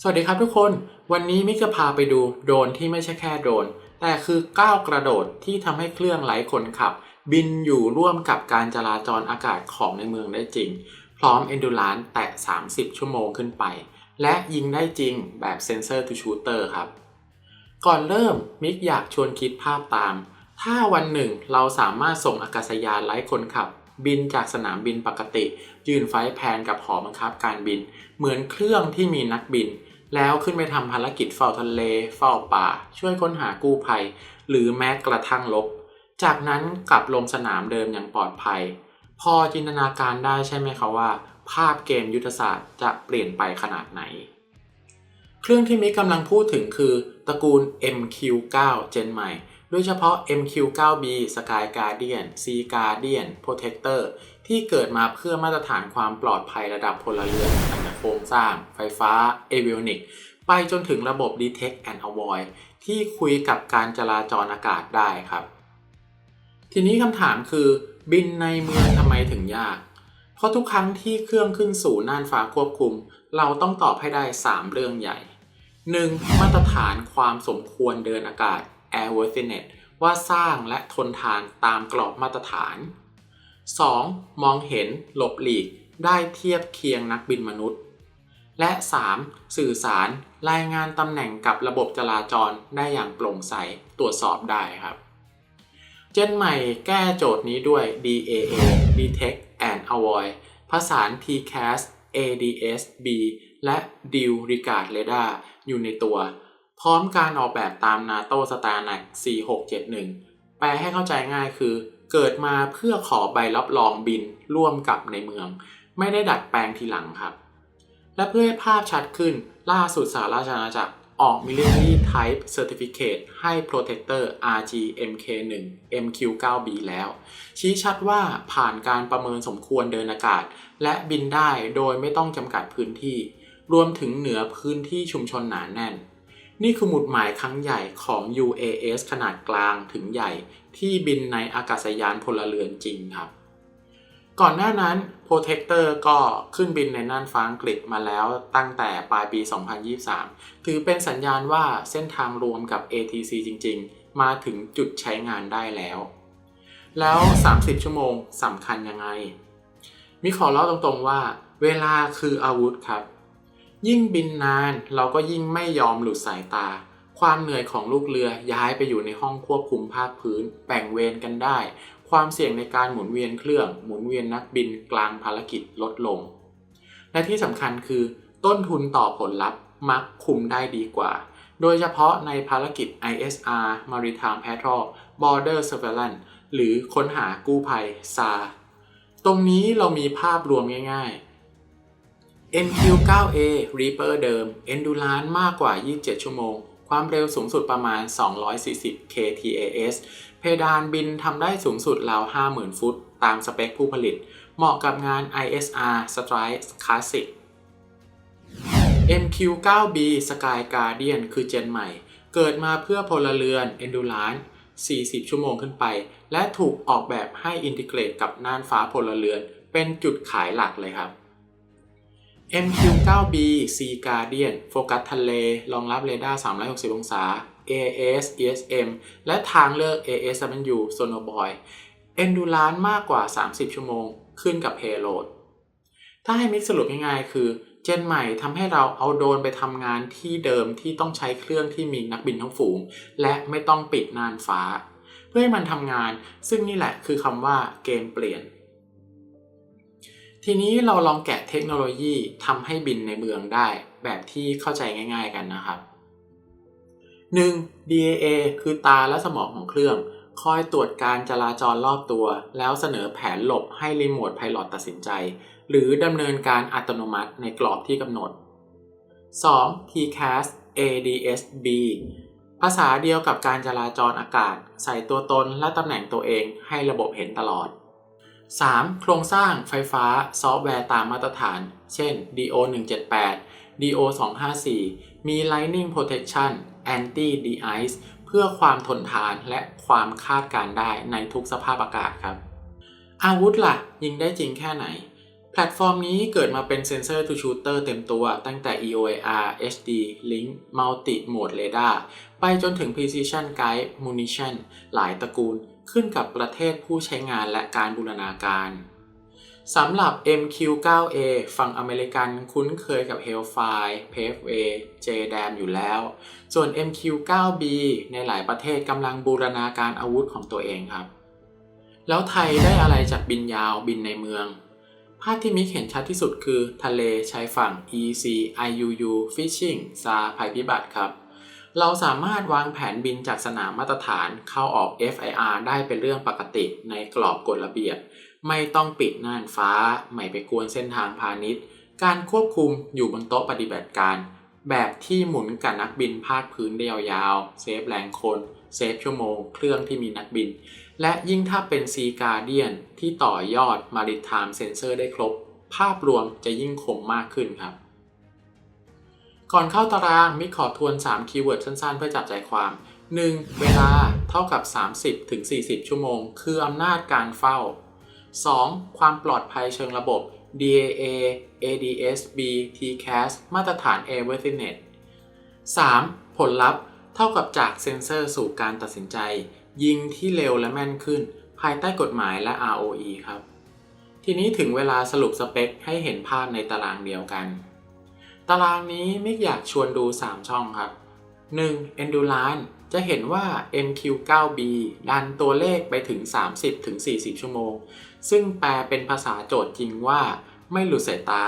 สวัสดีครับทุกคน วันนี้มิกจะพาไปดูโดรนที่ไม่ใช่แค่โดรนแต่คือก้าวกระโดดที่ทำให้เครื่องไร้คนขับ บินอยู่ร่วมกับการจราจรอากาศของในเมืองได้จริง พร้อม Endurance แตะ30 ชั่วโมงขึ้นไป และยิงได้จริงแบบ Sensor to Shooter ครับ ก่อนเริ่มมิกอยากชวนคิดภาพตาม ถ้าวันหนึ่งเราสามารถส่งอากาศยานไร้คนขับ บินจากสนามบินปกติ ยืนไฟล์แพนกับหอบังคับการบิน เหมือนเครื่องที่มีนักบิน แล้วขึ้นไปทำภารกิจเฝ้าทะเล เฝ้าป่า ช่วยค้นหากู้ภัย หรือแม้กระทั่งลบ จากนั้นกลับลงสนามเดิมอย่างปลอดภัย พอจินตนาการได้ใช่ไหมคะว่า ภาพเกมยุทธศาสตร์จะเปลี่ยนไปขนาดไหน เครื่องที่มิกกำลังพูดถึงคือตระกูล MQ9 เจนใหม่ ดยเฉพาะ MQ9B Sky Guardian Sea Guardian Protector ที่เกิดมาเพื่อมาตรฐานความปลอดภัยระดับพลเรือนตั้งแต่โครงสร้าง ไฟฟ้า a v i o n i c ไปจนถึงระบบ Detect and Avoid ที่คุยกับการจราจรอากาศได้ครับ ทีนี้คำถามคือบินในเมืองทำไมถึงยาก เพราะทุกครั้งที่เครื่องขึ้นสู่น่านฟ้าควบคุม เราต้องตอบให้ได้ 3 เรื่องใหญ่ 1. มาตรฐานความสมควรเดินอากาศ airworthiness ว่าสร้างและทนทานตามกรอบมาตรฐาน 2. มองเห็นหลบหลีกได้เทียบเคียงนักบินมนุษย์ และ 3. สื่อสารรายงานตำแหน่งกับระบบจราจรได้อย่างโปร่งใสตรวจสอบได้ครับ เจนใหม่แก้โจทย์นี้ด้วย DAA Detect and Avoid ผสาน TCAS ADS-B และ Deal Regard Radar อยู่ในตัว พร้อมการออกแบบตาม NATO Standard 4671 แปลให้เข้าใจง่ายคือ เกิดมาเพื่อขอใบรับรองบินร่วมกับในเมือง ไม่ได้ดัดแปลงทีหลังครับ และเพื่อให้ภาพชัดขึ้นล่าสุดสหราชอาณาจักรออก Military Type Certificate ให้ Protector RG-MK1 MQ9B แล้ว ชี้ชัดว่าผ่านการประเมินสมควรเดินอากาศ และบินได้โดยไม่ต้องจำกัดพื้นที่ รวมถึงเหนือพื้นที่ชุมชนหนานแน่น นี่คือหมุดหมายครั้งใหญ่ของ UAS ขนาดกลางถึงใหญ่ที่บินในอากาศยานพลเรือนจริงครับ ก่อนหน้านั้น Protector ก็ขึ้นบินในน่านฟ้าอังกฤษมาแล้วตั้งแต่ปลายปี 2023 ถือเป็นสัญญาณว่าเส้นทางรวมกับ ATC จริง ๆ มาถึงจุดใช้งานได้แล้ว แล้ว 30 ชั่วโมงสำคัญยังไงมีขอเล่าตรงๆว่า เวลาคืออาวุธครับ ยิ่งบินนานเราก็ยิ่งไม่ยอมหลุดสายตา ความเหนื่อยของลูกเรือย้ายไปอยู่ในห้องควบคุมภาคพื้นแบ่งเวรกันได้ ความเสี่ยงในการหมุนเวียนเครื่องหมุนเวียนนักบินกลางภารกิจลดลง และที่สำคัญคือ ต้นทุนต่อผลลัพธ์มักคุมได้ดีกว่า โดยเฉพาะในภารกิจ ISR Maritime Patrol Border Surveillance หรือค้นหากู้ภัย SAR ตรงนี้เรามีภาพรวมง่ายๆ MQ9A Reaper เดิม Endurance มากกว่า 27 ชั่วโมง ความเร็วสูงสุดประมาณ 240 ktas เพดานบินทำได้สูงสุดราว 50,000 ฟุต ตามสเปคผู้ผลิต เหมาะกับงาน ISR Strike Classic MQ9B Sky Guardian คือเจนใหม่ เกิดมาเพื่อพลเรือน Endurance 40 ชั่วโมงขึ้นไป และถูกออกแบบให้อินทิเกรตกับน่านฟ้าพลเรือน เป็นจุดขายหลักเลยครับ MQ9B Sea Guardian โฟกัสทะเล รองรับเรดาร์ 360 องศา AS ESM และทางเลือก ASW Sonoboy Endurance มากกว่า 30 ชั่วโมง ขึ้นกับ Payload ถ้าให้มิกสรุปง่ายๆ คือ เจนใหม่ทำให้เราเอาโดรนไปทำงานที่เดิมที่ต้องใช้เครื่องที่มีนักบินทั้งฝูง และไม่ต้องปิดน่านฟ้า เพื่อให้มันทำงาน ซึ่งนี่แหละคือคำว่าเกมเปลี่ยน ทีนี้เราลองแกะเทคโนโลยีทำให้บินในเมืองได้ แบบที่เข้าใจง่าย ๆกันนะครับ 1. DAA คือตาและสมองของเครื่อง คอยตรวจการจราจรรอบตัว แล้วเสนอแผนหลบให้รีโมทไพลอตตัดสินใจ หรือดำเนินการอัตโนมัติในกรอบที่กำหนด 2. TCAS ADS-B ภาษาเดียวกับการจราจรอากาศ ใส่ตัวตนและตำแหน่งตัวเองให้ระบบเห็นตลอด 3. โครงสร้างไฟฟ้าซอฟต์แวร์ตามมาตรฐาน เช่น DO 178 DO 254มี Lightning Protection Anti De-ice เพื่อความทนทานและความคาดการได้ในทุกสภาพอากาศครับ อาวุธล่ะ ยิงได้จริงแค่ไหน แพลตฟอร์มนี้เกิดมาเป็น Sensor to Shooter เต็มตัวตั้งแต่ EOIR HD Link Multi Mode Radar ไปจนถึง Precision Guide Munition หลายตระกูล ขึ้นกับประเทศผู้ใช้งานและการบูรณาการสำหรับ MQ9A ฝั่งอเมริกันคุ้นเคยกับ Hellfire, PFA, JDAM อยู่แล้ว ส่วน MQ9B ในหลายประเทศกำลังบูรณาการอาวุธของตัวเองครับ แล้วไทยได้อะไรจากบินยาวบินในเมือง ภาพที่มิกเห็นชัดที่สุดคือทะเลชายฝั่ง EC IUU Fishing ซาภัยพิบัติครับ เราสามารถวางแผนบินจากสนามมาตรฐานเข้าออก FIR ได้เป็นเรื่องปกติในกรอบกฎระเบียบ ไม่ต้องปิดน่านฟ้า ไม่ไปกวนเส้นทางพาณิชย์ การควบคุมอยู่บนโต๊ะปฏิบัติการ แบบที่หมุนกับนักบินภาคพื้นได้ยาวๆ เซฟแรงคนเซฟชั่วโมง เครื่องที่มีนักบิน และยิ่งถ้าเป็น Sea Guardian ที่ต่อยอด Maritime Sensor ได้ครบ ภาพรวมจะยิ่งคมมากขึ้นครับ ก่อนเข้าตารางมิขอทวน 3 คีย์เวิร์ดสั้นๆ เพื่อจับใจความ 1. เวลาเท่ากับ 30ถึง40ชั่วโมง คืออำนาจการเฝ้า 2. ความปลอดภัยเชิงระบบ DAA ADS-B TCAS มาตรฐาน Airworthiness 3. ผลลัพธ์เท่ากับจากเซ็นเซอร์สู่การตัดสินใจ ยิงที่เร็วและแม่นขึ้น ภายใต้กฎหมายและ ROE ครับ ทีนี้ถึงเวลาสรุปสเปคให้เห็นภาพในตารางเดียวกัน ตารางนี้มิกอยากชวนดู 3 ช่องครับ 1. Endurance จะเห็นว่า MQ9B ดันตัวเลขไปถึง 30-40 ชั่วโมง ซึ่งแปลเป็นภาษาโจทย์จริงว่าไม่หลุดสายตา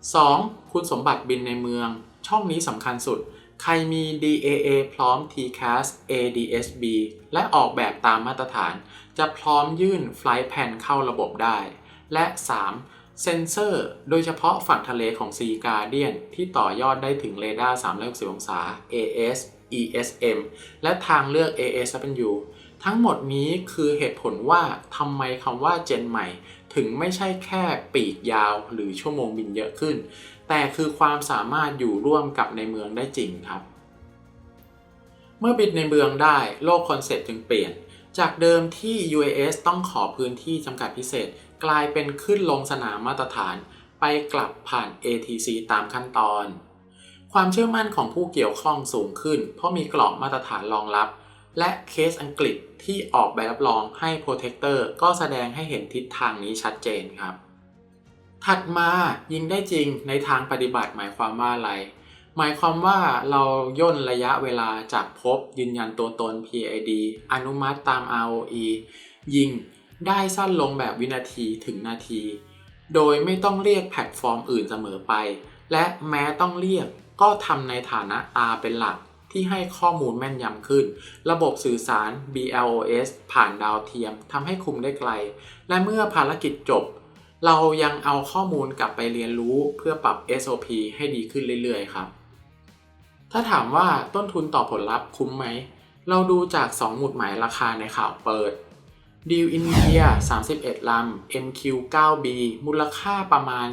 2. คุณสมบัติบินในเมือง ช่องนี้สำคัญสุด ใครมี DAA พร้อม TCAS ADSB และออกแบบตามมาตรฐาน จะพร้อมยื่น Flight Plan เข้าระบบได้ และ 3. เซนเซอร์ โดยเฉพาะฝั่งทะเลของ Sea Guardian ที่ต่อยอดได้ถึงเรดาร์360องศา AS ESM และทางเลือก ASW ทั้งหมดนี้คือเหตุผลว่าทำไมคำว่าเจนใหม่ ถึงไม่ใช่แค่ปีกยาวหรือชั่วโมงบินเยอะขึ้น แต่คือความสามารถอยู่ร่วมกับในเมืองได้จริงครับ เมื่อบินในเมืองได้โลกคอนเซ็ปต์จึงเปลี่ยน จากเดิมที่ UAS ต้องขอพื้นที่จำกัดพิเศษ กลายเป็นขึ้นลงสนามมาตรฐานไปกลับผ่าน ATC ตามขั้นตอน ความเชื่อมั่นของผู้เกี่ยวข้องสูงขึ้น เพราะมีกรอบมาตรฐานรองรับ และเคสอังกฤษที่ออกใบรับรองให้โปรเทคเตอร์ก็แสดงให้เห็นทิศทางนี้ชัดเจนครับ ถัดมายิงได้จริงในทางปฏิบัติหมายความว่าอะไร หมายความว่าเราย่นระยะเวลาจากพบยืนยันตัวตน PID อนุมัติตาม ROE ยิง ได้สั้นลงแบบวินาทีถึงนาที โดยไม่ต้องเรียกแพลตฟอร์มอื่นเสมอไป และแม้ต้องเรียกก็ทำในฐานะตาเป็นหลักที่ให้ข้อมูลแม่นยำขึ้น ระบบสื่อสาร BLOS ผ่านดาวเทียมทำให้คุมได้ไกล และเมื่อภารกิจจบ เรายังเอาข้อมูลกลับไปเรียนรู้เพื่อปรับ SOP ให้ดีขึ้นเรื่อยๆ ครับ ถ้าถามว่าต้นทุนต่อผลลัพธ์คุ้มไหม เราดูจาก 2 หมุดหมายราคาในข่าวเปิด ดีลอินเดีย 31 ลำ MQ9B มูลค่าประมาณ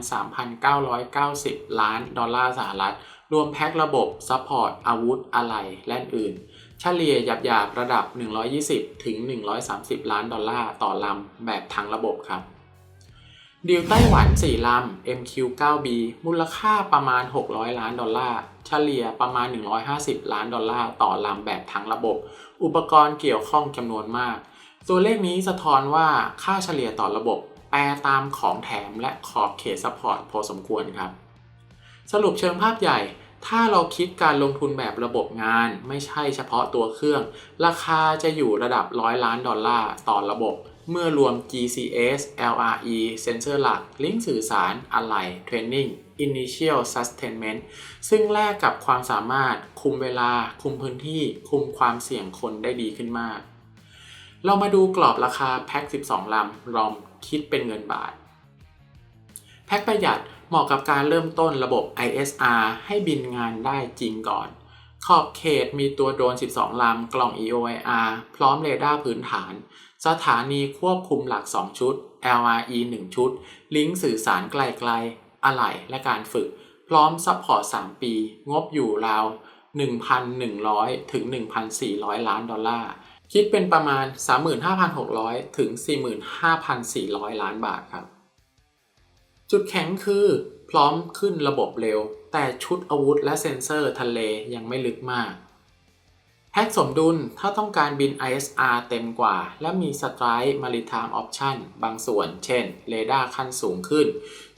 3,990 ล้านดอลลาร์สหรัฐ รวมแพ็คระบบซัพพอร์ตอาวุธอะไหล่และอื่น เฉลี่ยหยาบๆระดับ 120 ถึง 130 ล้านดอลลาร์ต่อลำ แบบทั้งระบบครับดีลไต้หวัน 4 ลำ MQ9B มูลค่าประมาณ 600 ล้านดอลลาร์ เฉลี่ยประมาณ 150 ล้านดอลลาร์ต่อลำแบบทั้งระบบ อุปกรณ์เกี่ยวข้องจำนวนมาก ตัวเลขนี้สะท้อนว่าค่าเฉลี่ยต่อระบบแปรตามของแถมและขอบเขตซัพพอร์ตพอสมควรครับ สรุปเชิงภาพใหญ่ ถ้าเราคิดการลงทุนแบบระบบงานไม่ใช่เฉพาะตัวเครื่อง ราคาจะอยู่ระดับร้อยล้านดอลลาร์ต่อระบบ เมื่อรวม GCS LRE เซนเซอร์หลัก ลิงก์สื่อสารอะไหล่เทรนนิ่ง Initial Sustainment ซึ่งแลกกับความสามารถคุมเวลา คุมพื้นที่ คุมความเสี่ยงคนได้ดีขึ้นมาก เรามาดูกรอบราคาแพ็ค 12 ลำรอมคิดเป็นเงินบาท แพ็คประหยัดเหมาะกับการเริ่มต้นระบบ ISR ให้บินงานได้จริงก่อน ขอบเขตมีตัวโดรน 12 ลำ กล่อง EOIR พร้อมเรดาร์พื้นฐาน สถานีควบคุมหลัก 2 ชุด LRE 1 ชุด ลิงก์สื่อสารไกลๆ อะไหล่และการฝึก พร้อมซัพพอร์ต 3 ปี งบอยู่ราว 1,100 ถึง 1,400 ล้านดอลลาร์ คิดเป็นประมาณ 35,600 ถึง 45,400 ล้านบาทครับ จุดแข็งคือพร้อมขึ้นระบบเร็ว แต่ชุดอาวุธและเซ็นเซอร์ทะเลยังไม่ลึกมากแพ็กสมดุลถ้าต้องการบิน ISR เต็มกว่า และมี Strike Maritime Option บางส่วน เช่น เรดาร์ขั้นสูงขึ้น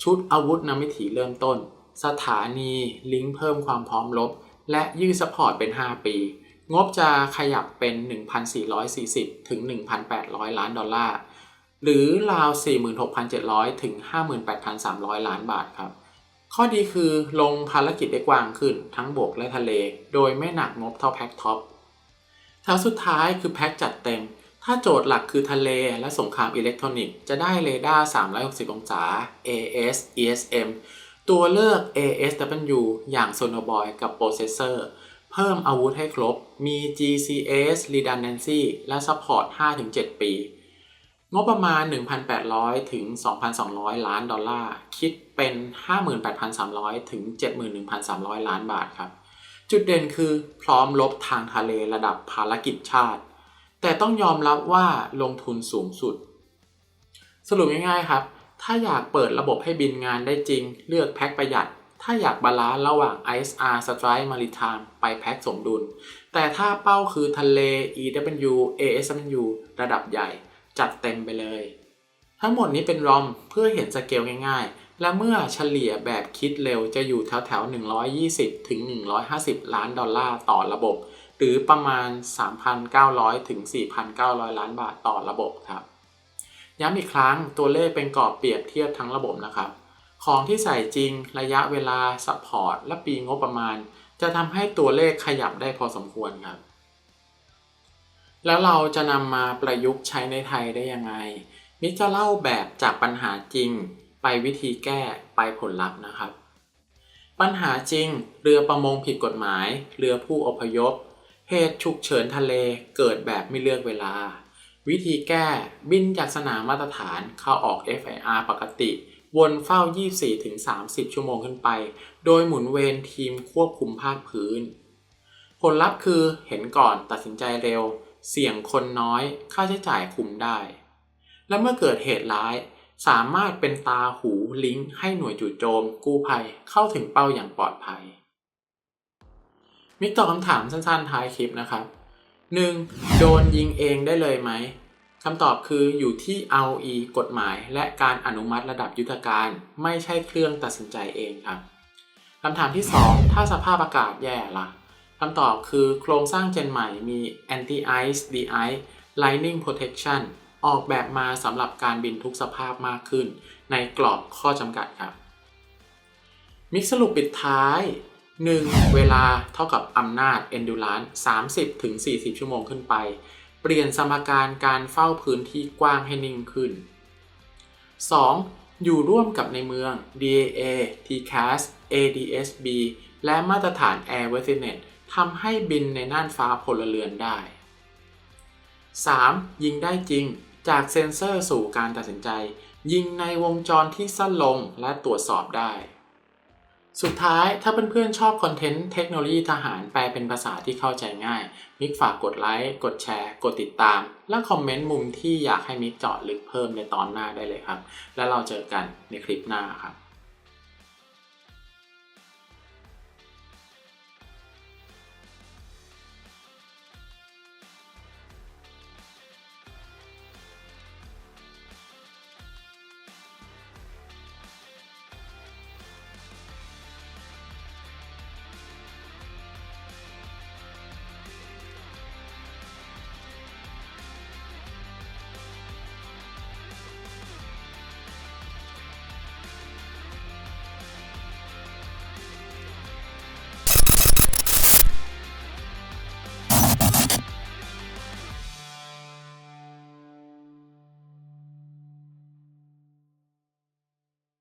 ชุดอาวุธนำวิถีเริ่มต้น สถานีลิงก์เพิ่มความพร้อมรบและยืดสปอร์ตเป็น 5 ปี งบจะขยับเป็น 1,440 ถึง 1,800 ล้านดอลลาร์ หรือราว 46,700 ถึง 58,300 ล้านบาทครับ ข้อดีคือลงภารกิจได้กว้างขึ้นทั้งบกและทะเล โดยไม่หนักงบเท่าแพ็กท็อปแถวสุดท้ายคือแพ็กจัดเต็ม ถ้าโจทย์หลักคือทะเลและสงครามอิเล็กทรอนิกส์จะได้เรดาร์ 360 องศา AS ESM ตัวเลือก ASW อย่าง Sonoboy กับโปรเซสเซอร์ พิ่มอาวุธให้ครบ มี GCS Redundancy และ Support 5-7 ปี งบประมาณ 1,800 ถึง 2,200 ล้านดอลลาร์ คิดเป็น 58,300 ถึง 71,300 ล้านบาทครับ จุดเด่นคือพร้อมลบทางทะเลระดับภารกิจชาติ แต่ต้องยอมรับว่าลงทุนสูงสุด สรุปง่ายๆครับ ถ้าอยากเปิดระบบให้บินงานได้จริง เลือกแพ็คประหยัด ถ้าอยากบาลานซ์ระหว่าง ISR Strike Maritime ไปแพ็คสมดุล แต่ถ้าเป้าคือทะเล EW ASMU ระดับใหญ่ จัดเต็มไปเลย ทั้งหมดนี้เป็นรอมเพื่อเห็นสเกลง่ายๆ และเมื่อเฉลี่ยแบบคิดเร็วจะอยู่แถวๆ 120 ถึง 150 ล้านดอลลาร์ต่อระบบ หรือประมาณ 3,900 ถึง 4,900 ล้านบาทต่อระบบครับ ย้ำอีกครั้งตัวเลขเป็นกรอบเปรียบเทียบทั้งระบบนะครับ ของที่ใส่จริงระยะเวลาซัพพอร์ตและปีงบประมาณ จะทำให้ตัวเลขขยับได้พอสมควรครับ แล้วเราจะนำมาประยุกต์ใช้ในไทยได้ยังไงมิจะเล่าแบบจากปัญหาจริง ไปวิธีแก้ไปผลลัพธ์นะครับ ปัญหาจริง เรือประมงผิดกฎหมาย เรือผู้อพยพ เหตุฉุกเฉินทะเลเกิดแบบไม่เลือกเวลา วิธีแก้บินจากสนามมาตรฐานเข้าออก FIR ปกติ วนเฝ้า 24-30 ชั่วโมงขึ้นไป โดยหมุนเวียนทีมควบคุมภาคพื้น ผลลัพธ์คือเห็นก่อนตัดสินใจเร็ว เสี่ยงคนน้อย ค่าใช้จ่ายคุมได้ และเมื่อเกิดเหตุร้าย สามารถเป็นตาหูลิงก์ให้หน่วยจู่โจม กู้ภัยเข้าถึงเป้าอย่างปลอดภัย มิกตอบคำถามสั้นๆท้ายคลิปนะครับ 1. โดนยิงเองได้เลยไหม คำตอบคืออยู่ที่ ROE กฎหมาย และการอนุมัติระดับยุทธการ ไม่ใช่เครื่องตัดสินใจเองครับคำถามที่ 2 ถ้าสภาพอากาศแย่ล่ะคำตอบคือโครงสร้างเจนใหม่มี anti ice de ice lightning protection ออกแบบมาสำหรับการบินทุกสภาพมากขึ้น ในกรอบข้อจำกัดครับ มิกสรุปปิดท้าย 1. เวลาเท่ากับอำนาจ endurance 30ถึง40 ชั่วโมงขึ้นไป เปลี่ยนสมการการเฝ้าพื้นที่กว้างให้นิ่งขึ้น 2. อยู่ร่วมกับในเมือง DAA TCAS ADSB และมาตรฐาน Airworthiness ทำให้บินในน่านฟ้าพลเรือนได้ 3. ยิงได้จริง จากเซ็นเซอร์สู่การตัดสินใจ ยิงในวงจรที่สั้นลงและตรวจสอบได้ สุดท้ายถ้าเพื่อนๆชอบคอนเทนต์เทคโนโลยีทหารแปลเป็นภาษาที่เข้าใจง่าย มิกฝากกดไลค์ กดแชร์ กดติดตาม และคอมเมนต์มุมที่อยากให้มิกเจาะลึกเพิ่มในตอนหน้าได้เลยครับ แล้วเราเจอกันในคลิปหน้าครับ